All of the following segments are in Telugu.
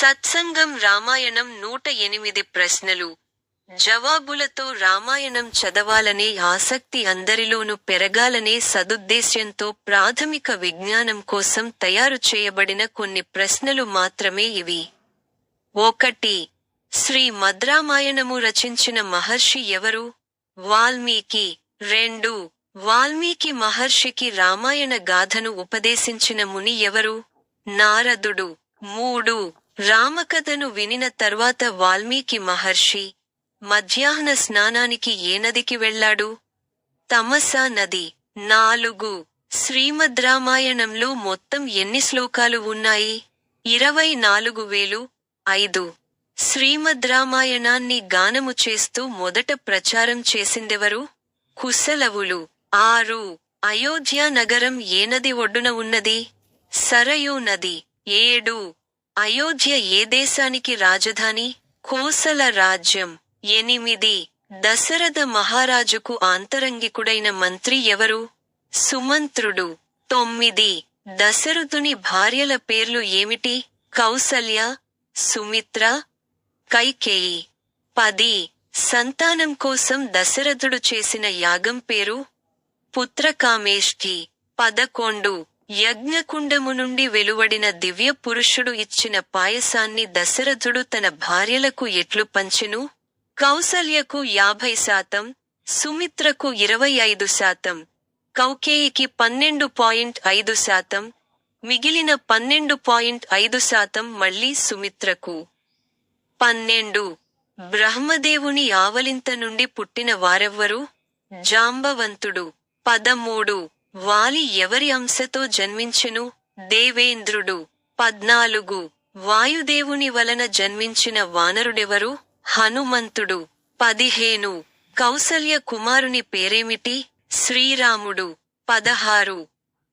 సత్సంగం రామాయణం నూట ఎనిమిది ప్రశ్నలు. జవాబులతో రామాయణం చదవాలనే ఆసక్తి అందరిలోనూ పెరగాలనే సదుద్దేశ్యంతో ప్రాథమిక విజ్ఞానం కోసం తయారు చేయబడిన కొన్ని ప్రశ్నలు మాత్రమే ఇవి. ఒకటి శ్రీ మద్రామాయణము రచించిన మహర్షి ఎవరు? వాల్మీకి. రెండు వాల్మీకి మహర్షికి రామాయణ గాథను ఉపదేశించిన ముని ఎవరు? నారదుడు. మూడు రామకథను వినిన తర్వాత వాల్మీకి మహర్షి మధ్యాహ్న స్నానానికి ఏ నదికి వెళ్ళాడు? తమసా నది. నాలుగు. శ్రీమద్ రామాయణంలో మొత్తం ఎన్ని శ్లోకాలు ఉన్నాయి? ఇరవై నాలుగు వేలు ఐదు. శ్రీమద్ రామాయణాన్ని గానము చేస్తూ మొదట ప్రచారం చేసిందెవరు? కుశలవులు. ఆరు. అయోధ్య నగరం ఏ నది ఒడ్డున ఉన్నది? సరయూ నది. ఏడు. అయోధ్య ఏ దేశానికి రాజధాని? కోసల రాజ్యం. ఎనిమిది. దశరథ మహారాజుకు ఆంతరంగికుడైన మంత్రి ఎవరు? సుమంత్రుడు. తొమ్మిది. దశరథుని భార్యల పేర్లు ఏమిటి? కౌసల్య సుమిత్ర కైకేయి. పది. సంతానం కోసం దశరథుడు చేసిన యాగం పేరు? పుత్రకామేష్ఠి. పదకొండు. యజ్ఞకుండము నుండి వెలువడిన దివ్య పురుషుడు ఇచ్చిన పాయసాన్ని దశరథుడు తన భార్యలకు ఎట్లు పంచెను? కౌసల్యకు యాభై శాతం సుమిత్రకు ఇరవై ఐదు శాతం కౌకేయికి పన్నెండు పాయింట్ ఐదు శాతం మిగిలిన పన్నెండు పాయింట్ ఐదు శాతం మళ్ళీ సుమిత్రకు. పన్నెండు. బ్రహ్మదేవుని ఆవలింత నుండి పుట్టిన వారెవ్వరు? జాంబవంతుడు. పదమూడు. వాలి ఎవరి అంశతో జన్మించెను? దేవేంద్రుడు. పద్నాలుగు. వాయుదేవుని వలన జన్మించిన వానరుడెవరు? హనుమంతుడు. పదిహేను. కౌసల్య కుమారుని పేరేమిటి? శ్రీరాముడు. పదహారు.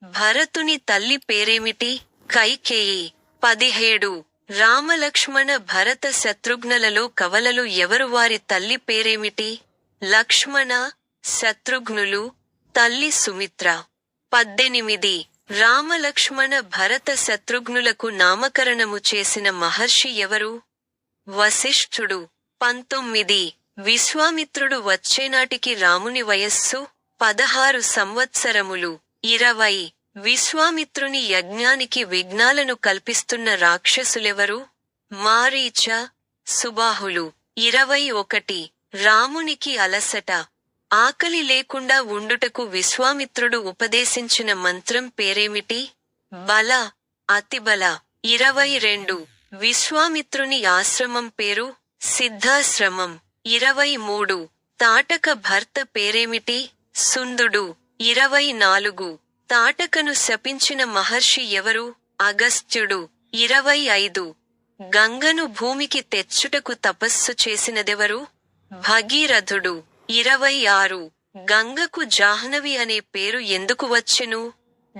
భరతుని తల్లి పేరేమిటి? కైకేయి. పదిహేడు. రామలక్ష్మణ భరత శత్రుఘ్నలలో కవలలు ఎవరు? వారి తల్లి పేరేమిటి? లక్ష్మణ శత్రుఘ్నులు. తల్లి సుమిత్ర. పద్దెనిమిది. రామలక్ష్మణ భరత శత్రుఘ్నులకు నామకరణము చేసిన మహర్షి ఎవరు? వశిష్ఠుడు. పంతొమ్మిది. విశ్వామిత్రుడు వచ్చేనాటికి రాముని వయస్సు పదహారు సంవత్సరములు. ఇరవై. విశ్వామిత్రుని యజ్ఞానికి విఘ్నాలను కల్పిస్తున్న రాక్షసులెవరు? మారీచ సుబాహులు. ఇరవై ఒకటి. రామునికి అలసట. ఆకలి లేకుండా ఉండుటకు విశ్వామిత్రుడు ఉపదేశించిన మంత్రం పేరేమిటి? బల అతిబల. ఇరవై రెండు. విశ్వామిత్రుని ఆశ్రమం పేరు సిద్ధాశ్రమం. ఇరవై మూడు. తాటక భర్త పేరేమిటి? సుందుడు. ఇరవై నాలుగు. తాటకను శపించిన మహర్షి ఎవరు? అగస్త్యుడు. ఇరవై ఐదు. గంగను భూమికి తెచ్చుటకు తపస్సు చేసినదెవరు? భగీరథుడు. ఇరవై ఆరు గంగకు జాహ్నవి అనే పేరు ఎందుకు వచ్చెను?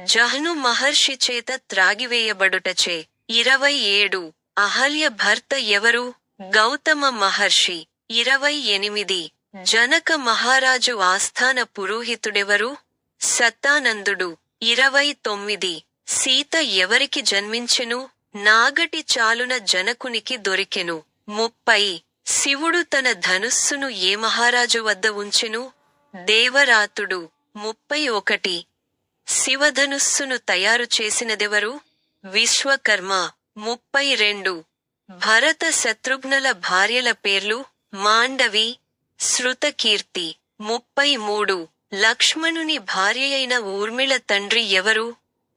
జహ్ను మహర్షి చేత త్రాగివేయబడుటచే. ఇరవై ఏడు అహల్య భర్త ఎవరు? గౌతమ మహర్షి. ఇరవై ఎనిమిది జనక మహారాజు ఆస్థాన పురోహితుడెవరు? సత్తానందుడు. ఇరవై తొమ్మిది సీత ఎవరికి జన్మించెను? నాగటి చాలున జనకునికి దొరికెను. ముప్పై. శివుడు తన ధనుస్సును ఏ మహారాజు వద్ద ఉంచెను? దేవరాతుడు ముప్పై ఒకటి. శివధనుస్సును తయారు చేసినదెవరు? విశ్వకర్మ ముప్పై రెండు. భరత శత్రుఘ్నుల భార్యల పేర్లు మాండవి శృతకీర్తి ముప్పై మూడు. లక్ష్మణుని భార్యయైన ఊర్మిళ తండ్రి ఎవరు?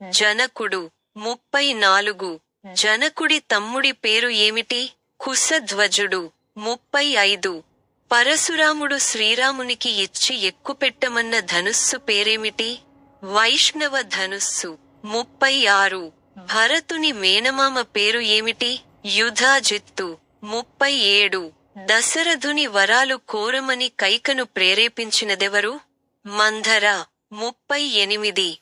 జనకుడు ముప్పై నాలుగు. జనకుడి తమ్ముడి పేరు ఏమిటి? కుశధ్వజుడు. ముప్పై ఐదు. పరశురాముడు శ్రీరామునికి ఇచ్చి ఎక్కుపెట్టమన్న ధనుస్సు పేరేమిటి? వైష్ణవ ధనుస్సు. ముప్పై ఆరు. భరతుని మేనమామ పేరు ఏమిటి? యుధాజిత్తు. ముప్పై ఏడు. దశరథుని వరాలు కోరమని కైకను ప్రేరేపించినదెవరు? మంధర. ముప్పై ఎనిమిది.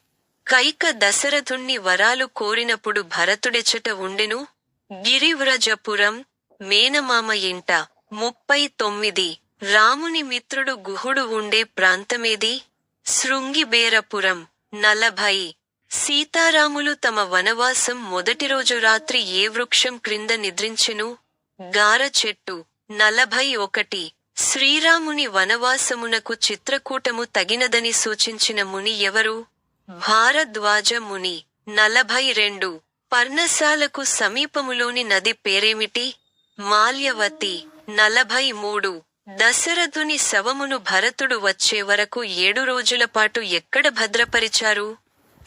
కైక దశరథుణ్ణి వరాలు కోరినప్పుడు భరతుడెచట ఉండెను? గిరివ్రజపురం. మేనమామ ఇంట ముప్పై తొమ్మిది. రాముని మిత్రుడు గుహుడు ఉండే ప్రాంతమేది? శృంగిబేరపురం నలభై. సీతారాములు తమ వనవాసం మొదటి రోజు రాత్రి ఏ వృక్షం క్రింద నిద్రించెను? గార చెట్టు నలభై ఒకటి. శ్రీరాముని వనవాసమునకు చిత్రకూటము తగినదని సూచించిన ముని ఎవరు? భారద్వాజ ముని నలభై రెండు. పర్ణశాలకు సమీపములోని నది పేరేమిటి? మాల్యవతి నలభై మూడు. దశరథుని శవమును భరతుడు వచ్చే వరకు ఏడు రోజుల పాటు ఎక్కడ భద్రపరిచారు?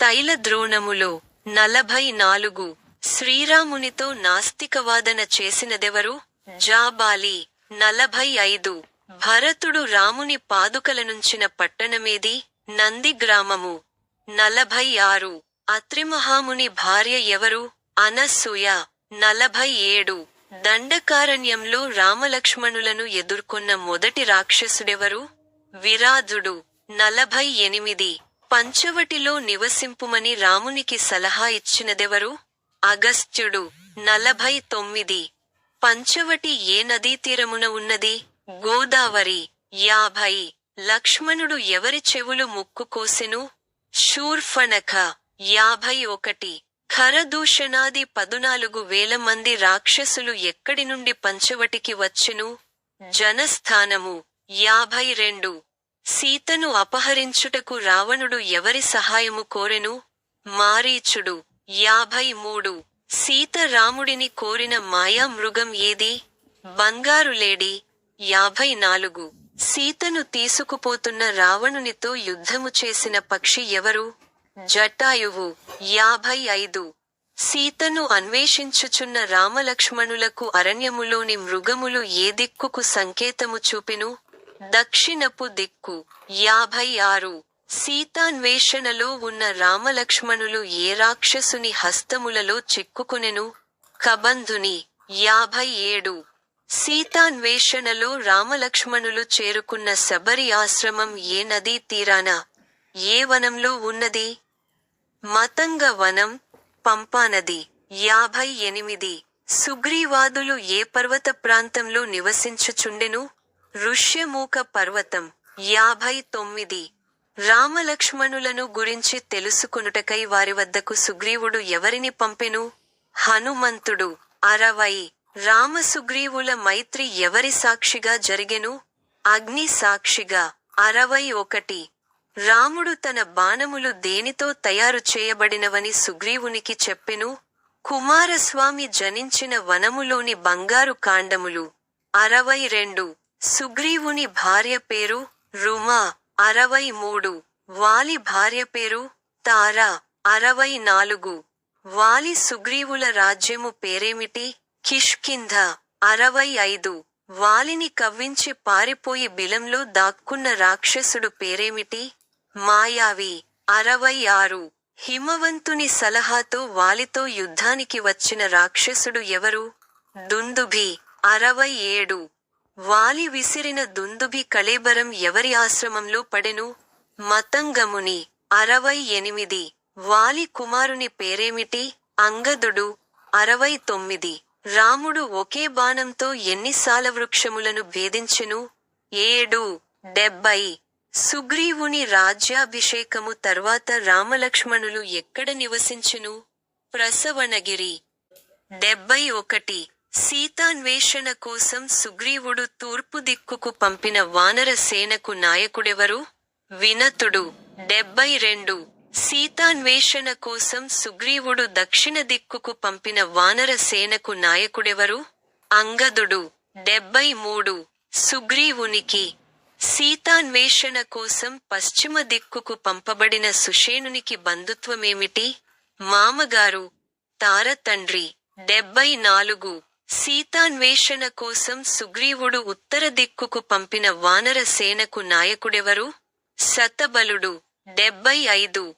తైల ద్రోణములో నలభై నాలుగు. శ్రీరామునితో నాస్తికవాదన చేసినదెవరు? జాబాలి నలభై ఐదు. భరతుడు రాముని పాదుకలనుంచిన పట్టణమేది? నంది గ్రామము నలభై ఆరు. అత్రిమహాముని భార్య ఎవరు? అనసూయ నలభై ఏడు. దండకారణ్యంలో రామలక్ష్మణులను ఎదుర్కొన్న మొదటి రాక్షసుడెవరు? విరాధుడు నలభై ఎనిమిది. పంచవటిలో నివసింపుమని రామునికి సలహా ఇచ్చినదెవరు? అగస్త్యుడు. నలభై తొమ్మిది. పంచవటి ఏ నదీ తీరమున ఉన్నది? గోదావరి. యాభై. లక్ష్మణుడు ఎవరి చెవులు ముక్కు కోసెను శూర్ఫణఖ. యాభై ఒకటి. ఖరదూషణాది పదునాలుగు వేల మంది రాక్షసులు ఎక్కడి నుండి పంచవటికి వచ్చెను? జనస్థానము యాభై రెండు. సీతను అపహరించుటకు రావణుడు ఎవరి సహాయము కోరెను? మారీచుడు యాభై మూడు. సీత రాముడిని కోరిన మాయా మృగం ఏది? బంగారు లేడి యాభై నాలుగు. సీతను తీసుకుపోతున్న రావణునితో యుద్ధము చేసిన పక్షి ఎవరు? జటాయువు యాభై ఐదు. సీతను అన్వేషించుచున్న రామలక్ష్మణులకు అరణ్యములోని మృగములు ఏ దిక్కుకు సంకేతము చూపెను? దక్షిణపు దిక్కు యాభై ఆరు. సీతాన్వేషణలో ఉన్న రామలక్ష్మణులు ఏ రాక్షసుని హస్తములలో చిక్కుకునెను? కబంధుని యాభై ఏడు. సీతాన్వేషణలో రామలక్ష్మణులు చేరుకున్న శబరి ఆశ్రమం ఏ నదీ తీరాన? ఏ వనంలో ఉన్నది? మతంగ వనం పంపానది. యాభై ఎనిమిది. సుగ్రీవాదులు ఏ పర్వత ప్రాంతంలో నివసించుచుండెను? ఋష్యమూక పర్వతం. యాభై తొమ్మిది. రామలక్ష్మణులను గురించి తెలుసుకొనుటకై వారి వద్దకు సుగ్రీవుడు ఎవరిని పంపెను? హనుమంతుడు. అరవై. రామసుగ్రీవుల మైత్రి ఎవరి సాక్షిగా జరిగెను? అగ్ని సాక్షిగా. అరవై ఒకటి. రాముడు తన బాణములు దేనితో తయారు చేయబడినవని సుగ్రీవునికి చెప్పెను కుమారస్వామి జనించిన వనములోని బంగారు కాండములు. అరవై రెండు. సుగ్రీవుని భార్య పేరు రుమా. అరవై మూడు. వాలి భార్య పేరు తారా. అరవై నాలుగు. వాలి సుగ్రీవుల రాజ్యము పేరేమిటి? కిష్కింధ. అరవై ఐదు. వాలిని కవ్వించి పారిపోయి బిలంలో దాక్కున్న రాక్షసుడు పేరేమిటి? మాయావి అరవై ఆరు. హిమవంతుని సలహాతో వాలితో యుద్ధానికి వచ్చిన రాక్షసుడు ఎవరు? దుందుభి అరవై ఏడు. వాలి విసిరిన దుందుభి కళేబరం ఎవరి ఆశ్రమంలో పడెను? మతంగముని అరవై ఎనిమిది. వాలి కుమారుని పేరేమిటి? అంగదుడు అరవై తొమ్మిది. రాముడు ఒకే బాణంతో ఎన్ని సాలవృక్షములను భేదించెను? ఏడు. డెబ్బై. సుగ్రీవుని రాజ్యాభిషేకము తర్వాత రామలక్ష్మణులు ఎక్కడ నివసించును? ప్రసవనగిరి. డెబ్బై ఒకటి. సీతాన్వేషణ కోసం సుగ్రీవుడు తూర్పు దిక్కుకు పంపిన వానర సేనకు నాయకుడెవరు? వినతుడు. డెబ్బై రెండు. సీతాన్వేషణ కోసం సుగ్రీవుడు దక్షిణ దిక్కుకు పంపిన వానర సేనకు నాయకుడెవరు? అంగదుడు. డెబ్బై మూడు. సుగ్రీవునికి. సీతాన్వేషణ కోసం పశ్చిమ దిక్కుకు పంపబడిన సుషేణునికి బంధుత్వమేమిటి? మామగారు తార తండ్రి డెబ్బై నాలుగు. సీతాన్వేషణ కోసం సుగ్రీవుడు ఉత్తర దిక్కుకు పంపిన వానర సేనకు నాయకుడెవరు? శతబలుడు డెబ్బై ఐదు.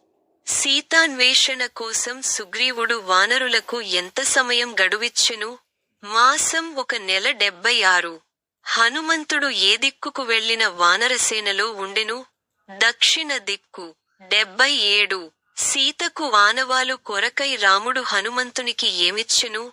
సీతాన్వేషణ కోసం సుగ్రీవుడు వానరులకు ఎంత సమయం గడువిచ్చెను? మాసం ఒక నెల డెబ్బై ఆరు. హనుమంతుడు ఏ దిక్కుకు వెళ్ళిన వానరసేనలో ఉండెను? దక్షిణ దిక్కు డెబ్బై ఏడు. సీతకు వానవాలు కొరకై రాముడు హనుమంతునికి ఏమిచ్చెను?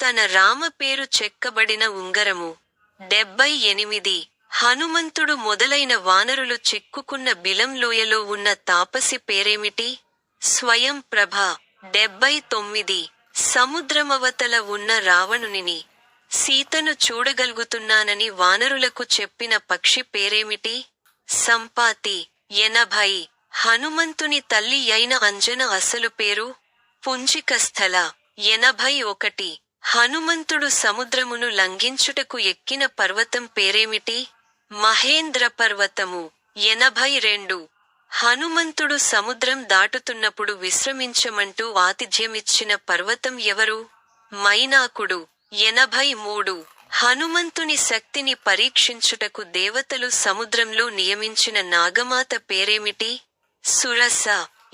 తన రామ పేరు చెక్కబడిన ఉంగరము డెబ్బై ఎనిమిది. హనుమంతుడు మొదలైన వానరులు చిక్కుకున్న బిలం లోయలో ఉన్న తాపసి పేరేమిటి? స్వయం ప్రభ డెబ్బై తొమ్మిది. సముద్రమవతల ఉన్న రావణునిని సీతను చూడగలుగుతున్నానని వానరులకు చెప్పిన పక్షి పేరేమిటి? సంపాతి ఎనభై హనుమంతుని తల్లి అయిన అంజన అసలు పేరు? పుంజికస్థల ఎనభై ఒకటి. హనుమంతుడు సముద్రమును లంఘించుటకు ఎక్కిన పర్వతం పేరేమిటి? మహేంద్ర పర్వతము ఎనభై రెండు. హనుమంతుడు సముద్రం దాటుతున్నప్పుడు విశ్రమించమంటూ ఆతిథ్యమిచ్చిన పర్వతం ఎవరు? మైనాకుడు. ఎనభై మూడు. హనుమంతుని శక్తిని పరీక్షించుటకు దేవతలు సముద్రంలో నియమించిన నాగమాత పేరేమిటి? సురస.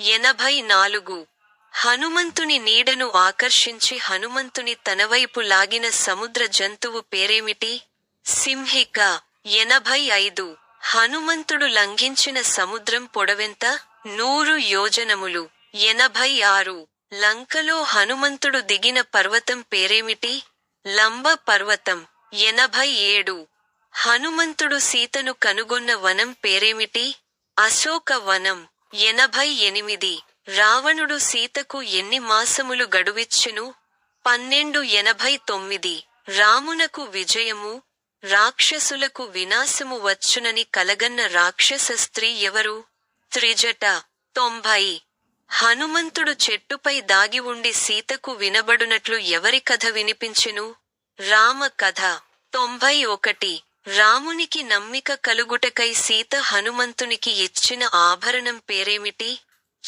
ఎనభై నాలుగు. హనుమంతుని నీడను ఆకర్షించి హనుమంతుని తనవైపు లాగిన సముద్ర జంతువు పేరేమిటి? సింహిక. ఎనభై ఐదు. హనుమంతుడు లంఘించిన సముద్రం పొడవెంత? నూరు యోజనములు. ఎనభై ఆరు. లంకలో హనుమంతుడు దిగిన పర్వతం పేరేమిటి? లంబ పర్వతం ఎనభై ఏడు. హనుమంతుడు సీతను కనుగొన్న వనం పేరేమిటి? అశోక వనం ఎనభై ఎనిమిది. రావణుడు సీతకు ఎన్ని మాసములు గడువిచ్చును? పన్నెండు ఎనభై తొమ్మిది. రామునకు విజయము రాక్షసులకు వినాశము వచ్చునని కలగన్న రాక్షస స్త్రీ ఎవరు? త్రిజట తొంభై. హనుమంతుడు చెట్టుపై దాగి ఉండి సీతకు వినబడునట్లు ఎవరి కథ వినిపించెను? రామ కథ తొంభై ఒకటి. రామునికి నమ్మిక కలుగుటకై సీత హనుమంతునికి ఇచ్చిన ఆభరణం పేరేమిటి?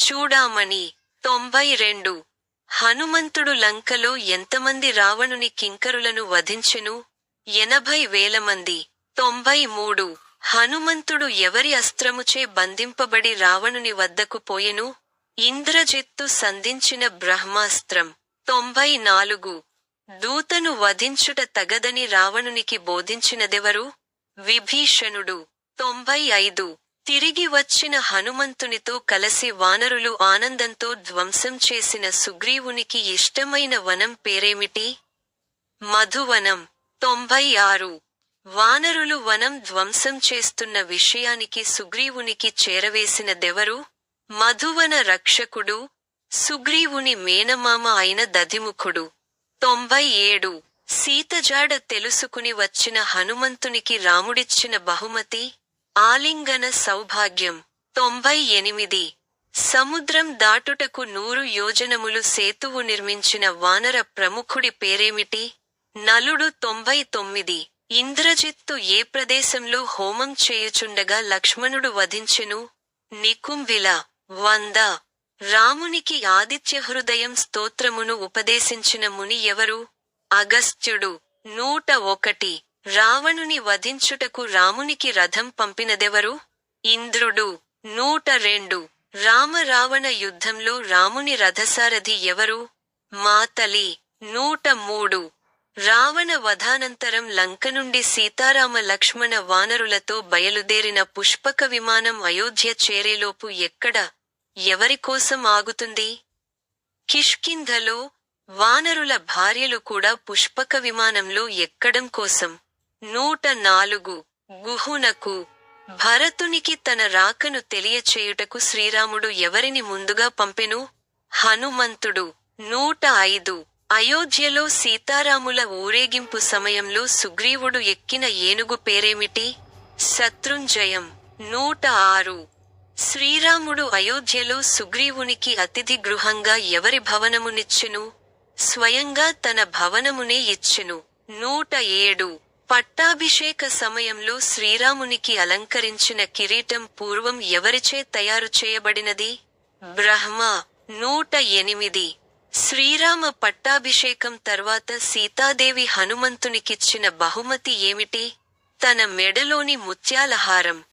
చూడామణి తొంభై రెండు. హనుమంతుడు లంకలో ఎంతమంది రావణుని కింకరులను వధించెను? ఎనభై వేల మంది. తొంభై మూడు. హనుమంతుడు ఎవరి అస్త్రముచే బంధింపబడి రావణుని వద్దకు పోయెను? ఇంద్రజిత్తు సంధించిన బ్రహ్మాస్త్రం తొంభై నాలుగు దూతను వధించుట తగదని రావణునికి బోధించినదెవరు? విభీషణుడు తొంభై ఐదు తిరిగి వచ్చిన హనుమంతునితో కలసి వానరులు ఆనందంతో ధ్వంసం చేసిన సుగ్రీవునికి ఇష్టమైన వనం పేరేమిటి? మధువనం తొంభై ఆరు వానరులు వనం ధ్వంసం చేస్తున్న విషయానికి సుగ్రీవునికి చేరవేసినదెవరు? మధువన రక్షకుడు సుగ్రీవుని మేనమామ అయిన దధిముఖుడు. తొంభై ఏడు సీతజాడ తెలుసుకుని వచ్చిన హనుమంతునికి రాముడిచ్చిన బహుమతి ఆలింగన సౌభాగ్యం. తొంభై ఎనిమిది సముద్రం దాటుటకు నూరు యోజనములు సేతువు నిర్మించిన వానర ప్రముఖుడి పేరేమిటి? నలుడు తొంభై తొమ్మిది ఇంద్రజిత్తు ఏ ప్రదేశంలో హోమం చేయుచుండగా లక్ష్మణుడు వధించెను? నికుంభిల. వంద. రామునికి ఆదిత్య హృదయం స్తోత్రమును ఉపదేశించిన ముని ఎవరు? అగస్త్యుడు. నూట ఒకటి. రావణుని వధించుటకు రామునికి రథం పంపినదెవరు? ఇంద్రుడు. నూట రెండు. రామరావణ యుద్ధంలో రాముని రథసారథి ఎవరు? మాతలి. నూట మూడు. రావణ వధానంతరం లంక నుండి సీతారామ లక్ష్మణ వానరులతో బయలుదేరిన పుష్పక విమానం అయోధ్య చేరేలోపు ఎక్కడ? ఎవరికోసం ఆగుతుంది? కిష్కింధలో వానరుల భార్యలు కూడా పుష్పక విమానంలో ఎక్కడం కోసం నూట నాలుగు గుహునకు భరతునికి తన రాకను తెలియచేయుటకు శ్రీరాముడు ఎవరిని ముందుగా పంపెను? హనుమంతుడు నూట ఐదు అయోధ్యలో సీతారాముల ఊరేగింపు సమయంలో సుగ్రీవుడు ఎక్కిన ఏనుగు పేరేమిటి? శత్రుంజయం నూట ఆరు శ్రీరాముడు అయోధ్యలో సుగ్రీవునికి అతిథి గృహంగా ఎవరి భవనమునిచ్చెను? స్వయంగా తన భవనమునే ఇచ్చెను. నూట ఏడు. పట్టాభిషేక సమయంలో శ్రీరామునికి అలంకరించిన కిరీటం పూర్వం ఎవరిచే తయారు చేయబడినది? బ్రహ్మ. నూట ఎనిమిది. శ్రీరామ పట్టాభిషేకం తర్వాత సీతాదేవి హనుమంతునికిచ్చిన బహుమతి ఏమిటి? తన మెడలోని ముత్యాలహారం.